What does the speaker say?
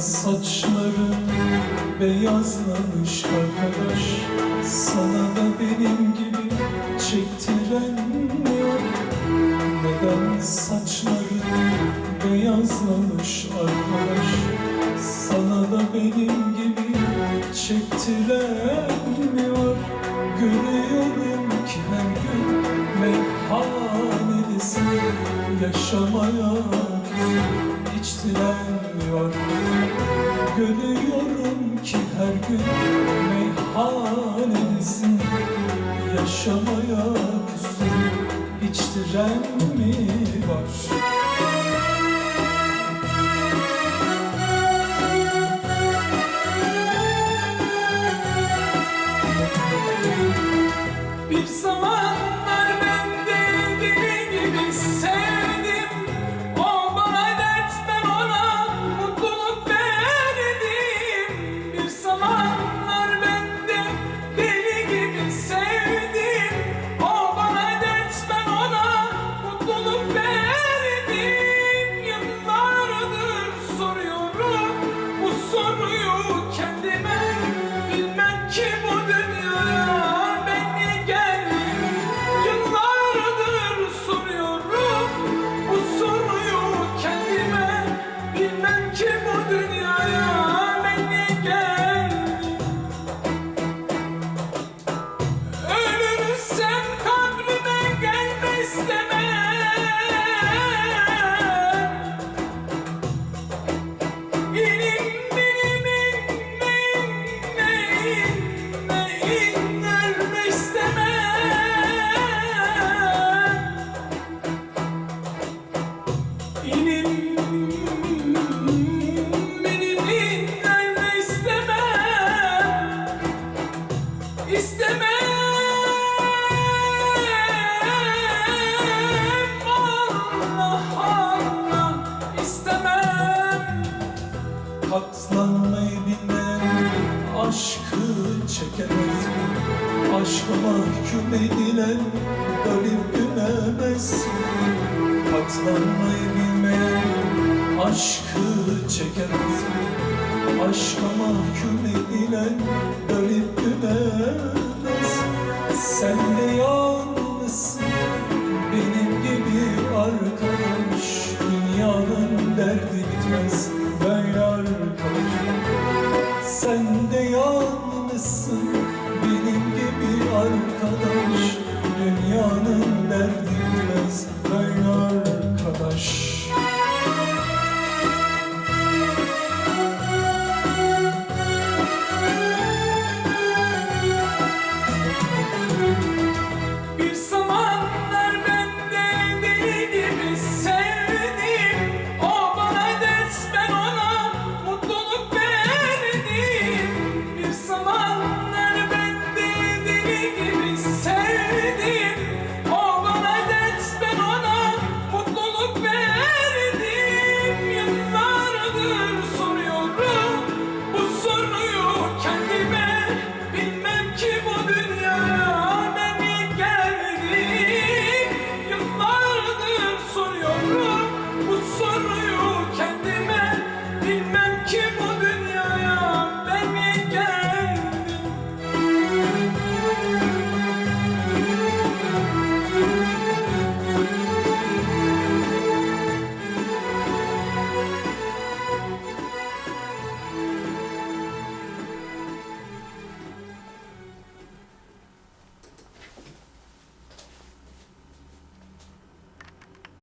saçların beyazlamış arkadaş Sana da benim gibi çektiren var? Neden saçların beyazlamış arkadaş Sana da benim gibi çektiren mi var? Görüyorum ki her gün meyhanedesin Yaşamaya mi var? Görüyorum ki her gün meyhanedesin Yaşamaya küsüp içtiren mi var? Aşkı çekemez? Aşka mahkum edilen garip gülemez? Katlanmayı bilmeyen aşkı çekemez? Aşka mahkum edilen garip gülemez? Sen de yalnızsın benim gibi arkadaş Dünyanın derdi bitmez sen de yalnızsın. Benim gibi arkadaş. Dünyanın derdi.